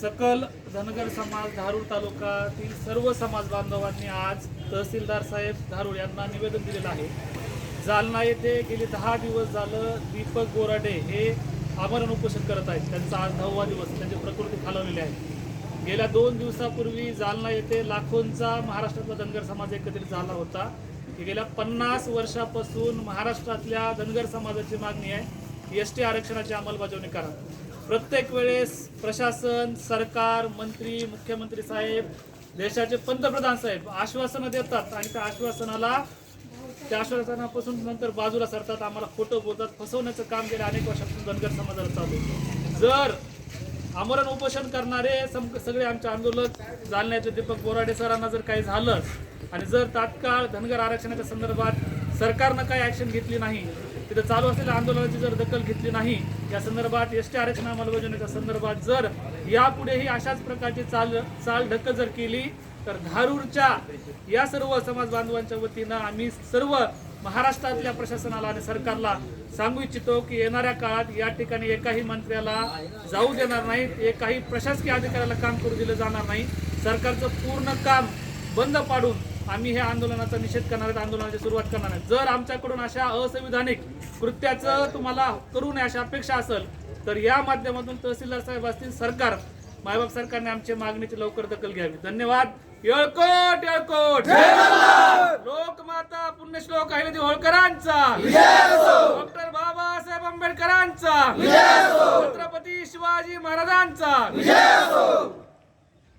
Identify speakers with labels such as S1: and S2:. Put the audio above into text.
S1: सकल धनगर समाज धारूर तालुकातील सर्व समाज बांधवांनी आज तहसीलदार साहेब धारूर यांना निवेदन दिलेलं आहे. जालना येथे गेले दहा दिवस झालं दीपक बोराडे हे आमरण उपोषण करत आहेत. त्यांचा आज दहावा दिवस त्यांची प्रकृती खालवलेली आहे. गेल्या दोन दिवसापूर्वी जालना येथे लाखोंचा महाराष्ट्रातला धनगर समाज एकत्रित झाला होता. की गेल्या पन्नास वर्षापासून महाराष्ट्रातल्या धनगर समाजाची मागणी आहे. एस टी आरक्षणाची अंमलबजावणी करा. प्रत्येक वेळेस प्रशासन सरकार मंत्री मुख्यमंत्री साहेब देशाचे पंतप्रधान साहेब आश्वासनं देतात आणि त्या आश्वासनाला त्या आश्वासनापासून नंतर बाजूला सरतात आम्हाला खोटं बोलतात फसवण्याचं काम गेल्या अनेक वर्षापासून धनगर समाजाला चालू जर आमरण उपोषण करणारे सम- सगळे आमचे आंदोलक जालन्याचे दीपक बोराडे सरांना जर काही झालं आणि जर तात्काळ धनगर आरक्षणाच्या संदर्भात सरकारनं काही ॲक्शन घेतली नाही तिथं चालू असलेल्या आंदोलनाची जर दखल घेतली नाही या संदर्भात एस टी आरक्षण अंमलबजावणीच्या संदर्भात जर यापुढेही अशाच प्रकारची चाल चाल ढक्क जर केली तर धारूरच्या या सर्व समाज बांधवांच्या वतीनं आम्ही सर्व महाराष्ट्रातल्या प्रशासनाला आणि सरकारला सांगू इच्छितो की येणाऱ्या काळात या ठिकाणी एकाही मंत्र्याला जाऊ देणार नाही एकाही प्रशासकीय अधिकाऱ्याला काम करू दिलं जाणार नाही. सरकारचं पूर्ण काम बंद पाडून आम्ही हे आंदोलनाचा निषेध करणार आहेत आंदोलनाची सुरुवात करणार आहे जर आमच्याकडून अशा असंविधानिक कृत्याचं तुम्हाला करू नये अशा अपेक्षा असेल तर या माध्यमातून तहसीलदार साहेब असतील सरकार मायबाप सरकारने आमच्या मागणीची लवकर दखल घ्यावी. धन्यवाद. येळकोट येळकोट. लोकमाता पुण्यश्लोक अहिल्यादेवी होळकरांचा. डॉक्टर बाबासाहेब आंबेडकरांचा. छत्रपती शिवाजी महाराजांचा.